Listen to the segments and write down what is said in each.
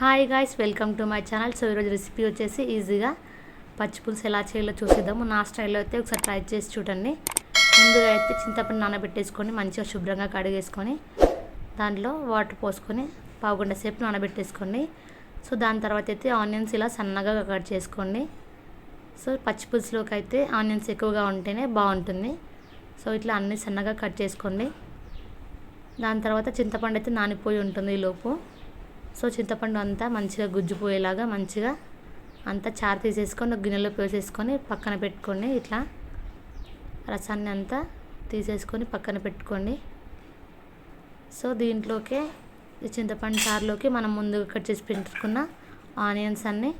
Hi guys welcome to my channel so ఈరోజు recipe వచ్చేసి ఈజీగా పచ్చి పులుసు ఎలా చేయాలో చూసేద్దాము. నా స్టైల్లో అయితే ఒకసారి ట్రై చేసి చూడండి. ముందుగా అయితే చింతపండు నానబెట్టేసుకొని మంచిగా శుభ్రంగా కడిగేసుకొని దాంట్లో వాటర్ పోసుకొని పావుగంట సేపు నానబెట్టేసుకోండి. సో దాని తర్వాత అయితే ఆనియన్స్ ఇలా సన్నగా కట్ చేసుకోండి. సో పచ్చి పులుసులోకి అయితే ఆనియన్స్ ఎక్కువగా ఉంటేనే బాగుంటుంది. సో ఇట్లా అన్నీ సన్నగా కట్ చేసుకోండి. దాని తర్వాత చింతపండు అయితే నానిపోయి ఉంటుంది ఈ లోపు. సో చింతపండు అంతా మంచిగా గుజ్జుపోయేలాగా మంచిగా అంతా చారు తీసేసుకొని ఒక గిన్నెలో పోసేసుకొని పక్కన పెట్టుకోండి ఇట్లా రసాన్ని అంతా తీసేసుకొని పక్కన పెట్టుకోండి. సో దీంట్లోకే ఈ చింతపండు చారులోకి మనం ముందుగా కట్ చేసి పెట్టుకున్న ఆనియన్స్ అన్నీ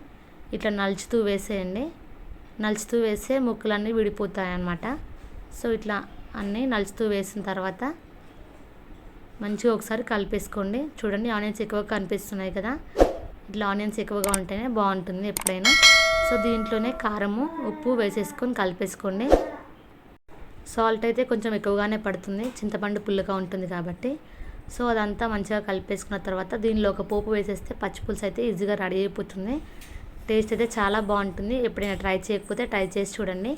ఇట్లా నలుచుతూ వేసేయండి. నలుచుతూ వేస్తే ముక్కలన్నీ విడిపోతాయి అన్నమాట సో ఇట్లా అన్నీ నలుచుతూ వేసిన తర్వాత మంచిగా ఒకసారి కలిపేసుకోండి. చూడండి ఆనియన్స్ ఎక్కువగా కనిపిస్తున్నాయి కదా. ఇట్లా ఆనియన్స్ ఎక్కువగా ఉంటేనే బాగుంటుంది ఎప్పుడైనా. సో దీంట్లోనే కారము ఉప్పు వేసేసుకొని కలిపేసుకోండి. సాల్ట్ అయితే కొంచెం ఎక్కువగానే పడుతుంది. చింతపండు పుల్లగా ఉంటుంది కాబట్టి. సో అదంతా మంచిగా కలిపేసుకున్న తర్వాత దీనిలో ఒక పోపు వేసేస్తే పచ్చిపులుసు అయితే ఈజీగా రెడీ అయిపోతుంది. టేస్ట్ అయితే చాలా బాగుంటుంది. ఎప్పుడైనా ట్రై చేయకపోతే ట్రై చేసి చూడండి.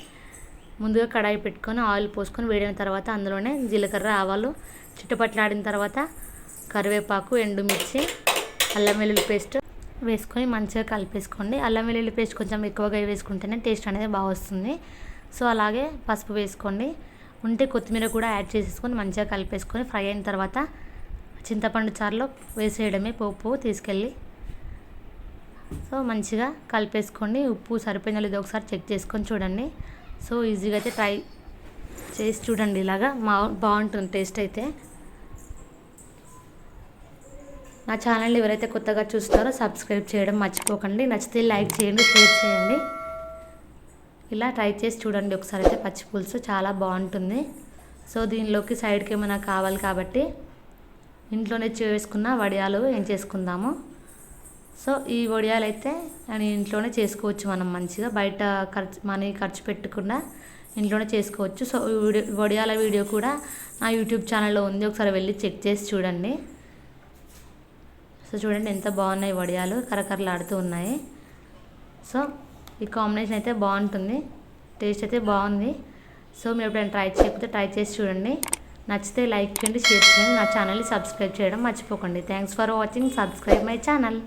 ముందుగా కడాయి పెట్టుకొని ఆయిల్ పోసుకొని వేడిన తర్వాత అందులోనే జీలకర్ర ఆవాలు చుట్టుపట్లాడిన తర్వాత కరివేపాకు ఎండుమిర్చి అల్లం వెల్లుల్లి పేస్ట్ వేసుకొని మంచిగా కలిపేసుకోండి. అల్లం వెల్లుల్లి పేస్ట్ కొంచెం ఎక్కువగా వేసుకుంటేనే టేస్ట్ అనేది బాగా వస్తుంది. సో అలాగే పసుపు వేసుకోండి. ఉంటే కొత్తిమీర కూడా యాడ్ చేసేసుకొని మంచిగా కలిపేసుకొని ఫ్రై అయిన తర్వాత చింతపండు చారులో వేసేయడమే పోపు తీసుకెళ్ళి. సో మంచిగా కలిపేసుకోండి. ఉప్పు సరిపోయిందో లేదో ఒకసారి చెక్ చేసుకొని చూడండి. సో ఈజీగా అయితే ట్రై చేసి చూడండి ఇలాగా. మా బాగుంటుంది టేస్ట్ అయితే. నా ఛానల్ ఎవరైతే కొత్తగా చూస్తారో సబ్స్క్రైబ్ చేయడం మర్చిపోకండి. నచ్చితే లైక్ చేయండి షేర్ చేయండి. ఇలా ట్రై చేసి చూడండి. ఒకసారి అయితే పచ్చి పులుసు చాలా బాగుంటుంది. సో దీనిలోకి సైడ్కి ఏమైనా కావాలి కాబట్టి ఇంట్లోనే చేసుకున్న వడియాలు ఏం చేసుకుందాము. సో ఈ వడియాలు అయితే నేను ఇంట్లోనే చేసుకోవచ్చు మనం మంచిగా. బయట ఖర్చు మనీ ఖర్చు పెట్టకుండా ఇంట్లోనే చేసుకోవచ్చు. సో వీడియో వడియాల వీడియో కూడా నా యూట్యూబ్ ఛానల్లో ఉంది. ఒకసారి వెళ్ళి చెక్ చేసి చూడండి. సో చూడండి ఎంత బాగున్నాయి వడియాలు. కరకరలాడుతూ ఉన్నాయి. సో ఈ కాంబినేషన్ అయితే బాగుంటుంది. టేస్ట్ అయితే బాగుంది. సో మీరు ఎప్పుడైనా ట్రై చేయకపోతే ట్రై చేసి చూడండి. నచ్చితే లైక్ చేయండి షేర్ చేయండి. నా ఛానల్ని సబ్స్క్రైబ్ చేయడం మర్చిపోకండి. Thanks for watching. Subscribe my channel.